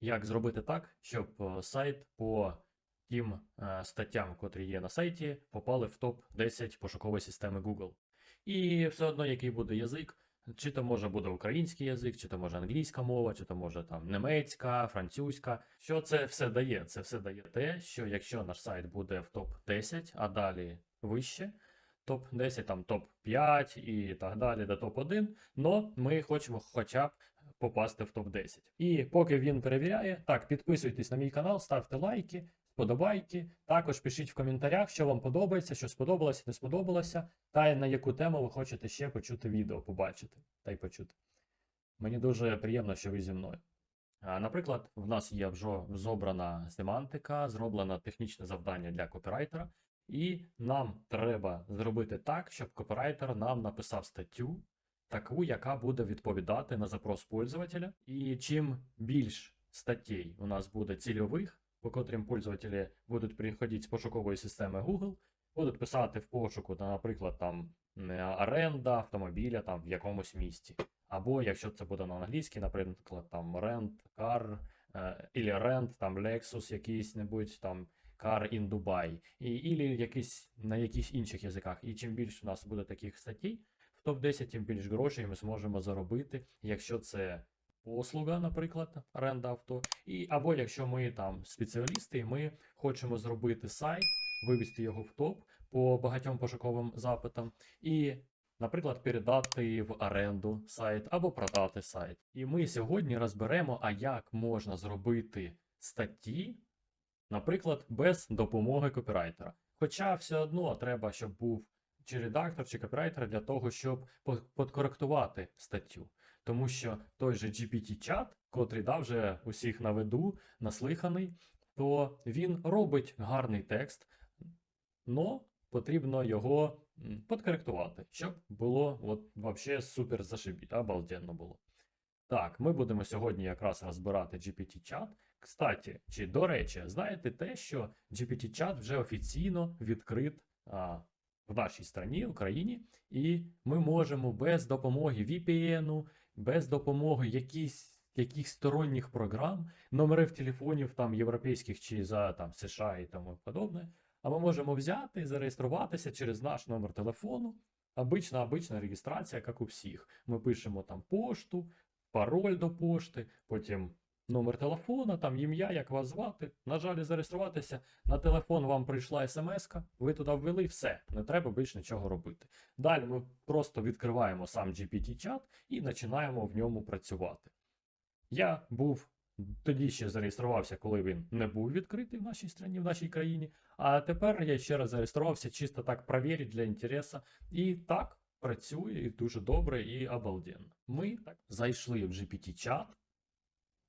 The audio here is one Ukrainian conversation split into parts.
як зробити так, щоб е, сайт по тим е, статтям, котрі є на сайті, попали в топ-10 пошукової системи Google. І все одно, який буде язик, чи то може буде український язик, чи то може англійська мова, чи то може там німецька, французька. Що це все дає? Це все дає те, що якщо наш сайт буде в топ-10, а далі вище, топ-10, там топ-5 і так далі до топ-1, но ми хочемо хоча б попасти в топ-10. І поки він перевіряє, так, підписуйтесь на мій канал, ставте лайки, вподобайки. Також пишіть в коментарях, що вам подобається, що сподобалося, не сподобалося, та на яку тему ви хочете ще почути відео, побачити та й почути. Мені дуже приємно, що ви зі мною. Наприклад, в нас є вже зобрана семантика, зроблено технічне завдання для копірайтера, і нам треба зробити так, щоб копірайтер нам написав статтю, таку, яка буде відповідати на запрос пользователя. І чим більш статей у нас буде цільових, по котрим пользователі будуть приходити з пошукової системи Google, будуть писати в пошуку, наприклад, там оренда автомобіля там в якомусь місті. Або якщо це буде на англійській, наприклад, там rent car, е, ілі rent, там Lexus якийсь небудь там car in Dubai, і, ілі якийсь на якихось інших язиках. І чим більше у нас буде таких статей, топ-10, тим більш грошей ми зможемо заробити, якщо це послуга, наприклад, оренда авто, і або якщо ми там спеціалісти, і ми хочемо зробити сайт, вивести його в топ по багатьом пошуковим запитам, і, наприклад, передати в оренду сайт або продати сайт. І ми сьогодні розберемо, а як можна зробити статті, наприклад, без допомоги копірайтера. Хоча все одно треба, щоб був чи редактор, чи копірайтер для того, щоб по- подкоректувати статтю. Тому що той же GPT-чат, котрий да, вже усіх на виду, наслиханий, то він робить гарний текст, но потрібно його подкоректувати, щоб було от, вообще супер зашибіть, обалденно було. Так, ми будемо сьогодні якраз розбирати GPT-чат. Кстати, чи до речі, знаєте те, що GPT-чат вже офіційно відкрит а, в нашій страні, Україні, і ми можемо без допомоги VPN, без допомоги якихось сторонніх програм, номерів телефонів там європейських чи за там США і тому подобне. А ми можемо взяти і зареєструватися через наш номер телефону. Обична, обична реєстрація, як у всіх. Ми пишемо там пошту, пароль до пошти, потім номер телефона, там ім'я, як вас звати. Нажали зареєструватися. На телефон вам прийшла смс, ви туди ввели, все, не треба більше нічого робити. Далі ми просто відкриваємо сам GPT-чат і починаємо в ньому працювати. Я був тоді ще зареєструвався, коли він не був відкритий в нашій країні, в нашій країні. А тепер я ще раз зареєструвався чисто так провірити для інтересу. І так працює і дуже добре і обалденно. Ми так зайшли в GPT-чат.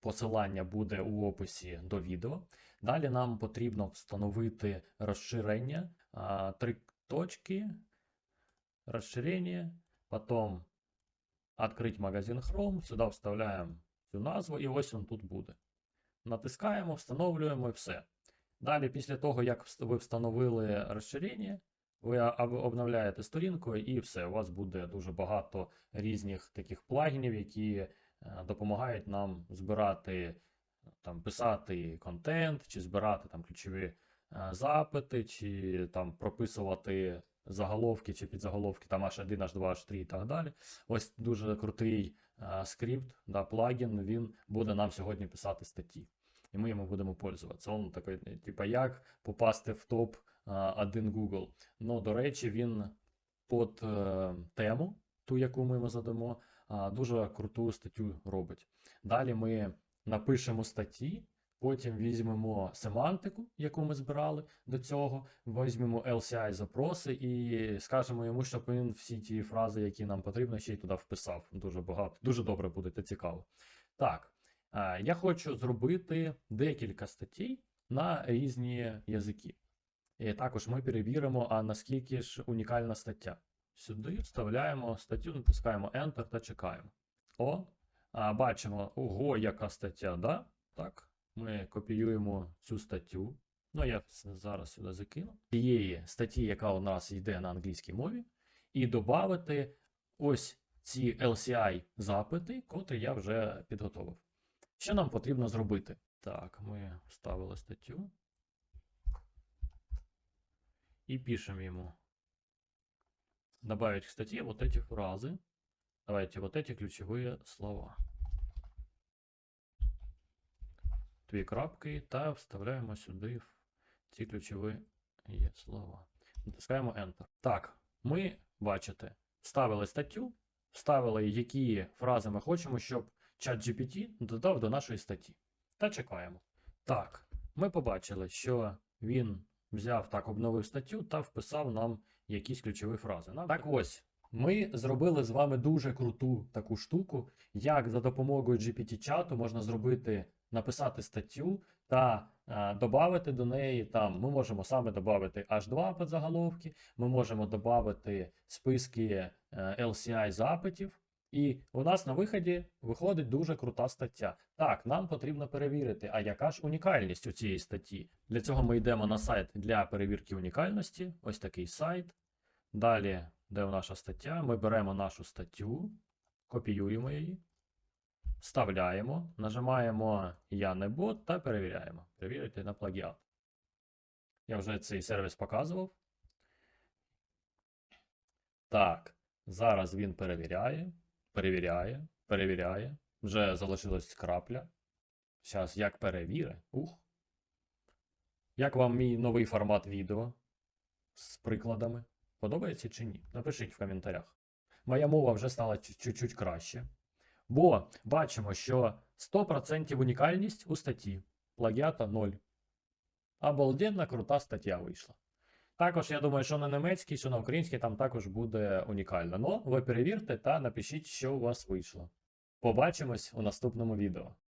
Посилання буде у описі до відео. Далі нам потрібно встановити розширення, три точки, розширення, потім відкрити магазин Chrome, сюди вставляємо цю назву, і ось він тут буде. Натискаємо, встановлюємо і все. Далі, після того, як ви встановили розширення, ви обновляєте сторінку, і все. У вас буде дуже багато різних таких плагінів, які допомагають нам збирати, там, писати контент, чи збирати там ключові е, запити, чи там прописувати заголовки чи підзаголовки, там H1, H2, H3 і так далі. Ось дуже крутий е, скрипт, да, плагін, він буде нам сьогодні писати статті. І ми йому будемо пользуватися. Он такий, е, типа, як попасти в топ а, 1 Google. Ну, до речі, він під е, тему, ту, яку ми задамо, дуже круту статтю робить. Далі ми напишемо статті, потім візьмемо семантику, яку ми збирали до цього, візьмемо LCI запроси і скажемо йому, щоб він всі ті фрази, які нам потрібно, ще й туди вписав. Дуже багато, дуже добре буде та цікаво. Так, я хочу зробити декілька статей на різні язики. І також ми перевіримо, а наскільки ж унікальна стаття. Сюди вставляємо статтю, натискаємо Enter та чекаємо. О, а, бачимо, ого, яка стаття, да? Так, ми копіюємо цю статтю. Ну, я зараз сюди закину. Цієї статті, яка у нас йде на англійській мові, і додати ось ці LCI запити, котрі я вже підготовив. Що нам потрібно зробити? Так, ми вставили статтю. І пишемо йому Добавить к статье вот эти фразы. Давайте вот эти ключевые слова. Дві крапки та вставляємо сюди в ці ключові є слова. Натискаємо Enter. Так, ми, бачите, вставили статтю, вставили, які фрази ми хочемо, щоб ChatGPT додав до нашої статті. Та чекаємо. Так, ми побачили, що він взяв так, обновив статтю та вписав нам якісь ключові фрази. Так ось. Ми зробили з вами дуже круту таку штуку, як за допомогою GPT-чату можна зробити, написати статтю та е, додати до неї там. Ми можемо саме додати H2 підзаголовки, ми можемо додати списки е, LCI запитів. І у нас на виході виходить дуже крута стаття. Так, нам потрібно перевірити, а яка ж унікальність у цієї статті. Для цього ми йдемо на сайт для перевірки унікальності. Ось такий сайт. Далі, де наша стаття, ми беремо нашу статтю, копіюємо її, вставляємо, нажимаємо Я не бот та перевіряємо. Перевірити на плагіат. Я вже цей сервіс показував. Так, зараз він перевіряє, перевіряє, перевіряє. Вже залишилась крапля. Зараз як перевіри. Ух. Як вам мій новий формат відео з прикладами? Подобається чи ні? Напишіть в коментарях. Моя мова вже стала чу- чуть-чуть краще. Бо бачимо, що 100% унікальність у статті. Плагіата 0. Обалденна крута стаття вийшла. Також я думаю, що на немецькій, що на українській там також буде унікально. Ну, ви перевірте та напишіть, що у вас вийшло. Побачимось у наступному відео.